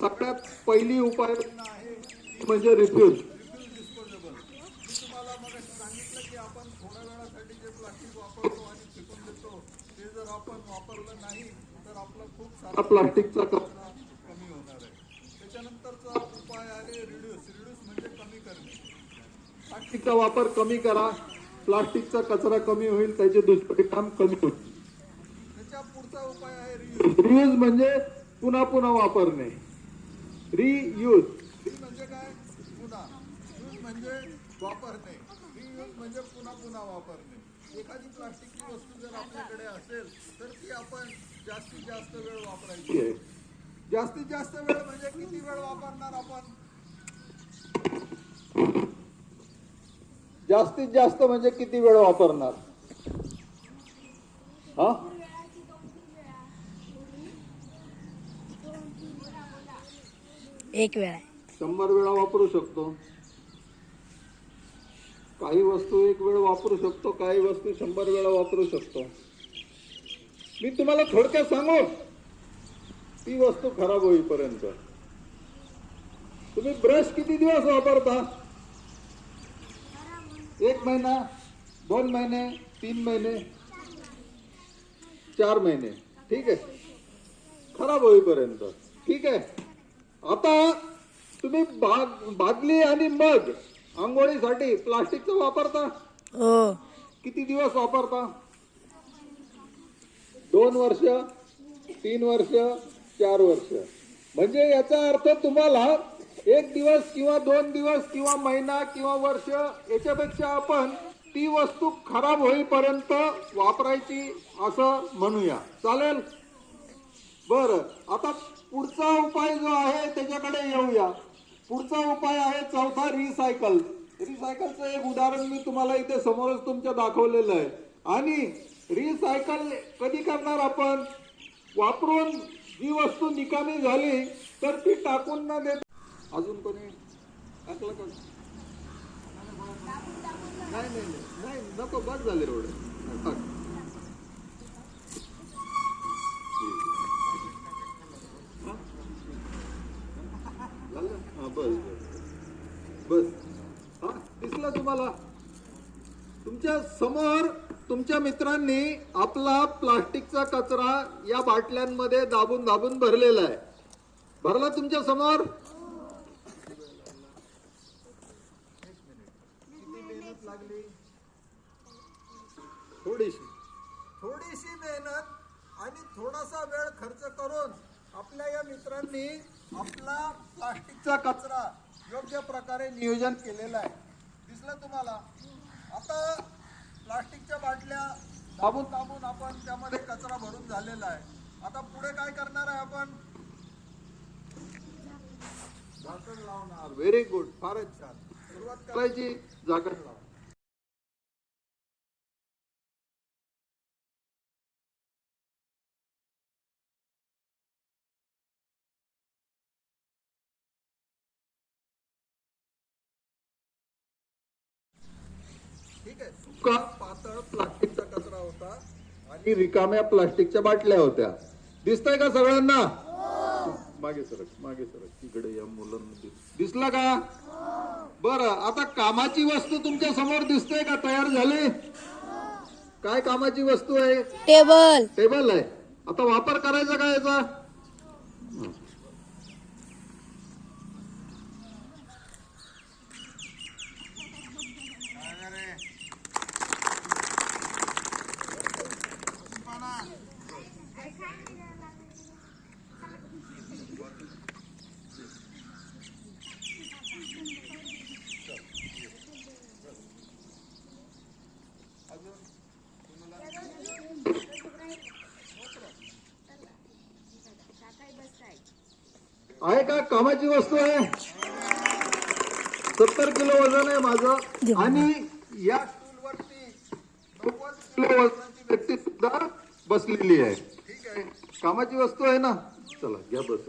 सगळ्यात पहिली ती म्हणजे रिफ्यूज रिफ्यूज डिस्पोजेबल मी तुम्हाला मग सांगितलं की आपण थोड्या वेळासाठी जे प्लास्टिक वापरतो आणि फेकून देतो ते जर आपण वापरलं नाही तर आपलं खूप सारा प्लास्टिकचा कचरा कमी होणार आहे. त्याच्यानंतरचा उपाय आहे रिड्यूस रिड्यूस म्हणजे कमी करणे. प्लास्टिकचा वापर कमी करा. प्लास्टिकचा कचरा कमी होईल त्याचे दुष्परिणाम कमी होतील. त्याच्या पुढचा उपाय आहे रियूज म्हणजे पुन्हा पुन्हा वापरणे. रियूज री म्हणजे काय? पुन्हा. यूज म्हणजे वापरणे. रियूज म्हणजे पुन्हा पुन्हा वापरणे. एखादी प्लास्टिकची वस्तू जर आपल्याकडे असेल तर ती आपण जास्तीत जास्त वेळ वापरायची. जास्तीत जास्त वेळ म्हणजे किती वेळ वापरणार आपण? जास्तीत जास्त म्हणजे किती वेळ वापरणार? हा? एक वेळा शंभर वेळा वापरू शकतो. काही वस्तू एक वेळ वापरू शकतो काही वस्तू शंभर वेळा वापरू शकतो. मी तुम्हाला थोडक्यात सांगू? ती वस्तू खराब होईपर्यंत. तुम्ही ब्रश किती दिवस वापरता? एक महिना दोन महिने तीन महिने चार महिने. ठीक आहे? खराब होईपर्यंत. ठीक आहे? आता तुम्ही बाग बादली आणि मग आंघोळीसाठी प्लास्टिकचा वापरता? हो. किती दिवस वापरता? दोन वर्ष तीन वर्ष चार वर्ष. म्हणजे याचा अर्थ तुम्हाला एक दिवस किंवा दोन दिवस किंवा महिना किंवा वर्ष याच्यापेक्षा आपण ती वस्तू खराब होईपर्यंत वापरायची असं म्हणूया. चालेल? बर आता पुढचा उपाय जो आहे त्याच्याकडे येऊया. पुढचा उपाय आहे चौथा रिसायकल रिसायकलचं एक उदाहरण मी तुम्हाला इथे समोरच तुमच्या दाखवलेलं आहे. आणि रिसायकल कधी करणार आपण? वापरून जी वस्तू निकामी झाली तर ती टाकून न देत अजून कोणी? टाकलं का? नाही नाही नाही. नाही नको बस झाले एवढे टाक झालं? हा, बस बस. हा दिसला तुम्हाला? तुमच्यासमोर तुमच्या मित्रांनी आपला प्लास्टिकचा कचरा या बाटल्यांमध्ये दाबून दाबून भरलेला आहे. भरला तुमच्यासमोर? किती मेहनत लागली थोडीशी. थोडीशी मेहनत आणि थोडासा वेळ खर्च करून आपल्या या मित्रांनी आपला प्लास्टिकचा कचरा योग्य प्रकारे नियोजन केलेलं आहे. दिसलं तुम्हाला? आता प्लास्टिकच्या बाटल्या दाबून दाबून आपण त्यामध्ये कचरा भरून झालेला आहे. आता पुढे काय करणार आहे आपण? झाकण लावणार. व्हेरी गुड फारच छान. सुरुवात करा. करायची. जागा लावा. सुका पातळ प्लास्टिकचा कचरा होता आणि रिकाम्या प्लास्टिकच्या बाटल्या होत्या. दिसतंय का सगळ्यांना? मागे सरक मागे सरक. इकडे या मुलांमध्ये. दिसला का? बर आता कामाची वस्तू तुमच्यासमोर दिसते का? तयार झाली? काय कामाची वस्तू आहे? टेबल. टेबल आहे. आता वापर करायचा का याचा? आहे का? कामाची वस्तू आहे. सत्तर किलो वजन आहे माझं. आणि या किलो वजनाची व्यक्ती सुद्धा बसलेली आहे. ठीक आहे. कामाची वस्तू आहे ना? चला घ्या बस.